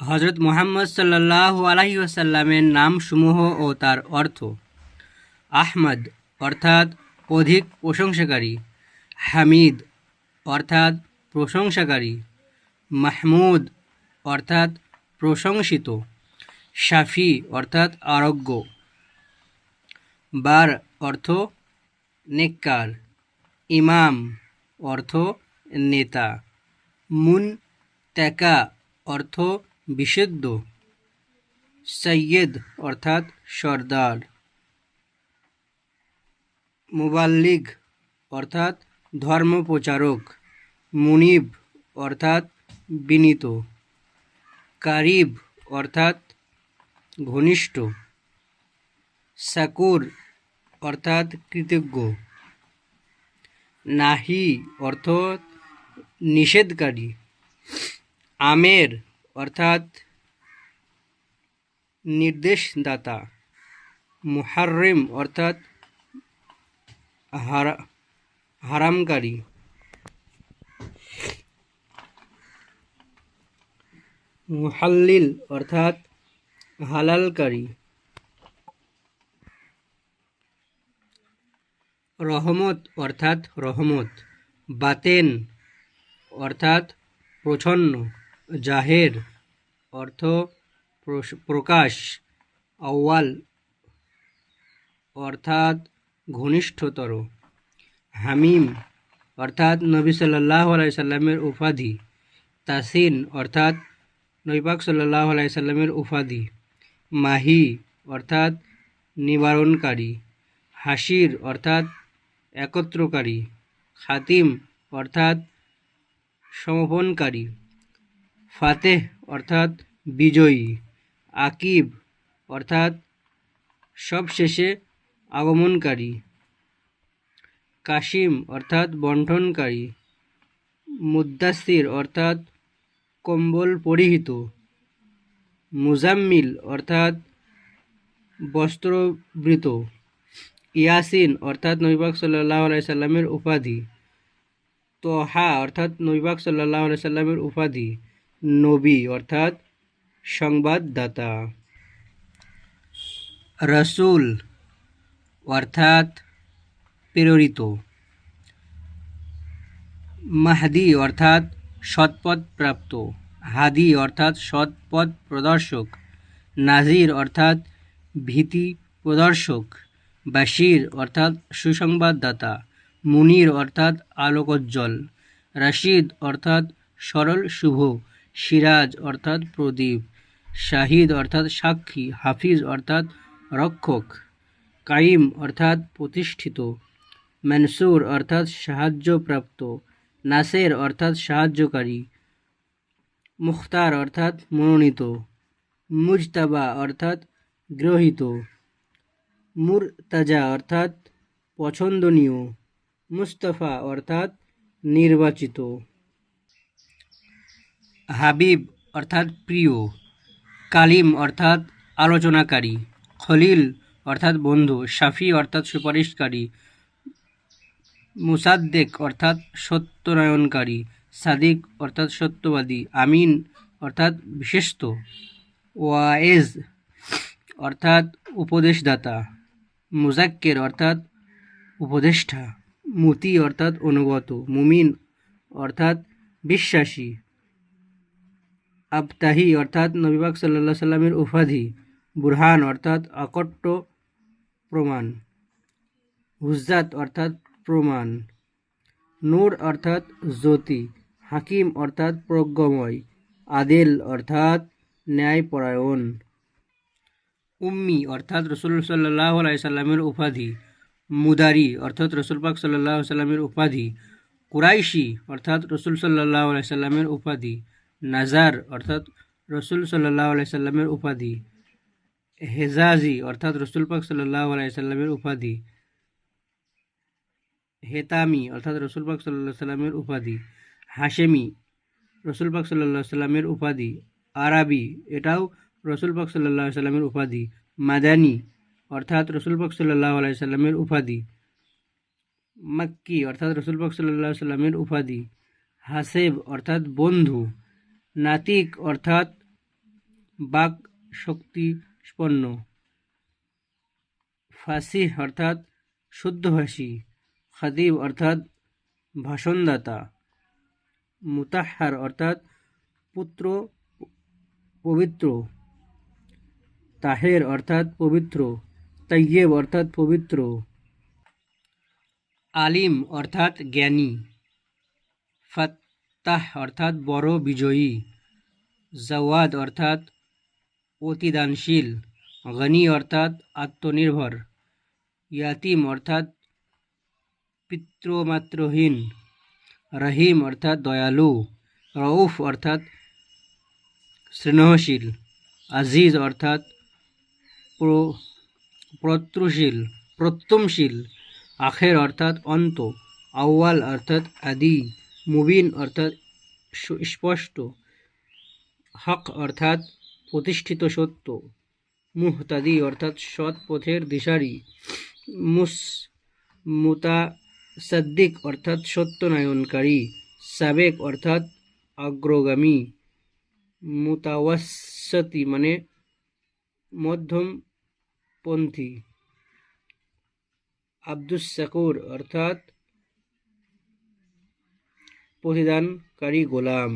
হজরত মোহাম্মদ সাল্লাহ আলাহি আসাল্লামের নামসমূহ ও তার অর্থ আহমদ, অর্থাৎ অধিক প্রশংসাকারী। হামিদ, অর্থাৎ প্রশংসাকারী। মাহমুদ, অর্থাৎ প্রশংসিত। শাফি, অর্থাৎ আরোগ্য। বার, অর্থ নেককার। ইমাম, অর্থ নেতা। মুন ত্যাকা অর্থ বিশুদ্ধ সৈয়দ অর্থাৎ সর্দার। মুবাল্লিগ অর্থাৎ ধর্মপ্রচারক। মুনিব অর্থাৎ বিনীত। কারিব অর্থাৎ ঘনিষ্ঠ। সাকুর অর্থাৎ কৃতজ্ঞ। নাহি অর্থ নিষেধকারী। আমের অর্থাৎ নির্দেশদাতা, মুহাররিম অর্থাৎ হারা, হারামকারী। মুহাল্লিল অর্থাৎ হালালকারী। রহমত অর্থাৎ রহমত। বাতেন অর্থাৎ প্রচ্ছন্ন। জাহের, অর্থ প্রকাশ, আউয়াল, অর্থাৎ ঘনিষ্ঠতর। হামিম, অর্থাৎ নবী সাল্লাহ সাল্লামের উপাধি। তাসিন, অর্থাৎ নৈপাক সাল্লাহ সাল্লামের উপাধি। মাহি, অর্থাৎ নিবারণকারী। হাসির অর্থাৎ একত্রকারী। খাতিম, অর্থাৎ সমপনকারী ফাতেহ অর্থাৎ বিজয়ী, আকিব অর্থাৎ সবশেষে আগমনকারী, কাশিম অর্থাৎ বন্টনকারী মুদাসির অর্থাৎ কম্বল পরিহিত, মুজাম্মিল অর্থাৎ বস্ত্রবৃত, ইয়াসিন অর্থাৎ নৈবাক সাল্লাহ সাল্লামের উপাধি, তোহা অর্থাৎ নৈবাক সাল্লাহ সাল্লামের উপাধি নবী, অর্থাৎ সংবাদদাতা। রসুল, অর্থাৎ প্রেরিত। মাহাদি, অর্থাৎ সৎপথ প্রাপ্ত হাদি, অর্থাৎ সৎপথ প্রদর্শক নাজির, অর্থাৎ ভীতি প্রদর্শক বাশির, অর্থাৎ সুসংবাদদাতা। মুনির, অর্থাৎ আলোকোজ্জ্বল। রশিদ, অর্থাৎ সরল, শুভ। সিরাজ অর্থাৎ প্রদীপ, শাহিদ অর্থাৎ সাক্ষী, হাফিজ অর্থাৎ রক্ষক, কাইম অর্থাৎ প্রতিষ্ঠিত, মনসুর অর্থাৎ সাহায্যপ্রাপ্ত, নাসের অর্থাৎ সাহায্যকারী, মুখতার অর্থাৎ মনোনীত, মুজতাবা অর্থাৎ গ্রহীত, মুরতাজা অর্থাৎ পছন্দনীয়, মুস্তফা অর্থাৎ নির্বাচিত। হাবিব অর্থাৎ প্রিয়, কালিম অর্থাৎ আলোচনাকারী, খলিল অর্থাৎ বন্ধু, শাফি অর্থাৎ সুপারিশকারী, মুসাদ্দেক অর্থাৎ সত্যনায়নকারী, সাদিক অর্থাৎ সত্যবাদী, আমিন অর্থাৎ বিশেষত, ওয়ায়েজ অর্থাৎ উপদেশদাতা, মুজাক্কের অর্থাৎ উপদেষ্টা, মুতি অর্থাৎ অনুগত, মুমিন অর্থাৎ বিশ্বাসী। আবতাহি, অর্থাৎ নবীবাগ সাল্লাহ সাল্লামের উপাধি, বুরহান, অর্থাৎ আকট্ট প্রমাণ। হুজ্জাত অর্থাৎ প্রমাণ। নূর, অর্থাৎ জ্যোতি। হাকিম, অর্থাৎ প্রজ্ঞময়। আদেল, অর্থাৎ ন্যায়পরায়ণ। উম্মি, অর্থাৎ রসুল সাল্লাহ সাল্লামের উপাধি। মুদারি, অর্থাৎ রসুল পাক সাল্লাহ সাল্লামের উপাধি। কুরাইশি, অর্থাৎ রসুল সাল্লাহ সাল্লামের উপাধি। নাজার, অর্থাৎ রসুল সাল্লাহ সাল্লামের উপাধি। হেজাজি, অর্থাৎ রসুল পাক সাল্লাহ সাল্লামের উপাধি। হেতামি, অর্থাৎ রসুল পাক সাল্লাহ সাল্লামের উপাধি। হাশেমি, রসুল পাক সাল্লাহ সাল্লামের উপাধি। আরবি, এটাও রসুল পাক সাল্লাহ সাল্লামের উপাধি। মাদানি, অর্থাৎ রসুল পাক সাল্লাহ সাল্লামের উপাধি। মাক্কি, অর্থাৎ রসুল পাক সাল্লাহ সাল্লামের উপাধি। হাসেব, অর্থাৎ বন্ধু। নাতিক অর্থাৎ বাক শক্তিপন্ন ফাসিহ অর্থাৎ শুদ্ধভাষী। খাদিব অর্থাৎ ভাষণদাতা। মুতাহার অর্থাৎ পুত্র পবিত্র। তাহের অর্থাৎ পবিত্র। তৈয়েব অর্থাৎ পবিত্র। আলিম অর্থাৎ জ্ঞানী। ফাত্তাহ অর্থাৎ বড় বিজয়ী। জওয়াদ অর্থাৎ অতিদানশীল। গনি অর্থাৎ আত্মনির্ভর। ইয়াতিম অর্থাৎ পিতৃমাতৃহীন। রহিম অর্থাৎ দয়ালু। রউফ অর্থাৎ স্নেহশীল। আজিজ অর্থাৎ প্র- প্রত্যুশীল প্রত্যমশীল। আখের অর্থাৎ অন্ত। আউয়াল অর্থাৎ আদি। মুবিন অর্থাৎ সু- স্পষ্ট হক অর্থাৎ প্রতিষ্ঠিত সত্য। মুহতাদি অর্থাৎ সৎ পথের দিশারি। মুস, মুতাসাদ্দিক অর্থাৎ সত্যনায়নকারী। সাবেক অর্থাৎ অগ্রগামী। মুতাওয়াসতি মানে মধ্যমপন্থী। আব্দুস শাকুর অর্থাৎ প্রতিদানকারী গোলাম।